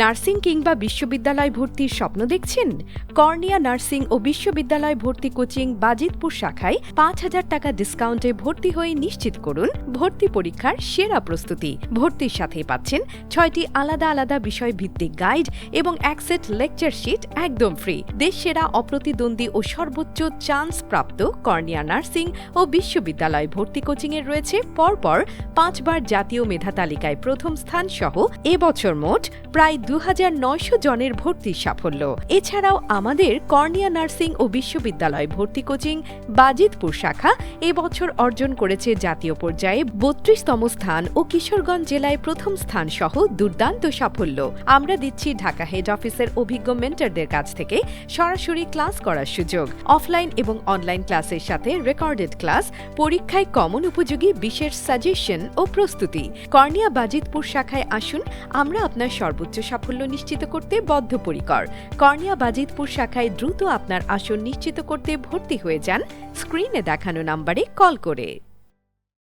Nursing কিংবা বিশ্ববিদ্যালয় ভর্তির স্বপ্ন দেখছেন? কর্নিয়া নার্সিং ও বিশ্ববিদ্যালয় ভর্তি কোচিং বাজিতপুর শাখায় পাঁচ হাজার টাকা ডিসকাউন্টে ভর্তি হয়ে নিশ্চিত করুন। ভর্তি পরীক্ষার সেরা প্রস্তুতি। ভর্তির সাথে পাচ্ছেন ছয়টি আলাদা আলাদা বিষয় ভিত্তিক গাইড এবং একসেট লেকচার শিট একদম ফ্রি। দেশ সেরা অপ্রতিদ্বন্দ্বী ও সর্বোচ্চ চান্স প্রাপ্ত কর্নিয়া নার্সিং ও বিশ্ববিদ্যালয় ভর্তি কোচিংয়ের রয়েছে। পরপর পাঁচবার জাতীয় মেধা তালিকায় প্রথম স্থান সহ এবছর মোট প্রায় দু হাজার নয়শ জনের ভর্তির সাফল্য। এছাড়াও আমাদের কর্নিয়া নার্সিং ও বিশ্ববিদ্যালয় ভর্তি কোচিং বাজিতপুর শাখা এবছর অর্জন করেছে জাতীয় পর্যায়ে বত্রিশতম স্থান ও কিশোরগঞ্জ জেলায় প্রথম স্থান সহ দুর্দান্ত সাফল্য। আমরা দিচ্ছি ঢাকা হেড অফিসের অভিজ্ঞ মেন্টারদের কাছ থেকে সরাসরি ক্লাস করার সুযোগ। অফলাইন এবং অনলাইন ক্লাসের সাথে রেকর্ডেড ক্লাস, পরীক্ষায় কমন উপযোগী বিশেষ সাজেশন ও প্রস্তুতি। কর্নিয়া বাজিতপুর শাখায় আসুন, আমরা আপনার সর্বোচ্চ সাফল্য নিশ্চিত করতে বদ্ধপরিকর। কর্নিয়া বাজিতপুর শাখায় দ্রুত আপনার আসন নিশ্চিত করতে ভর্তি হয়ে যান। স্ক্রিনে দেখানো নাম্বারে কল করে।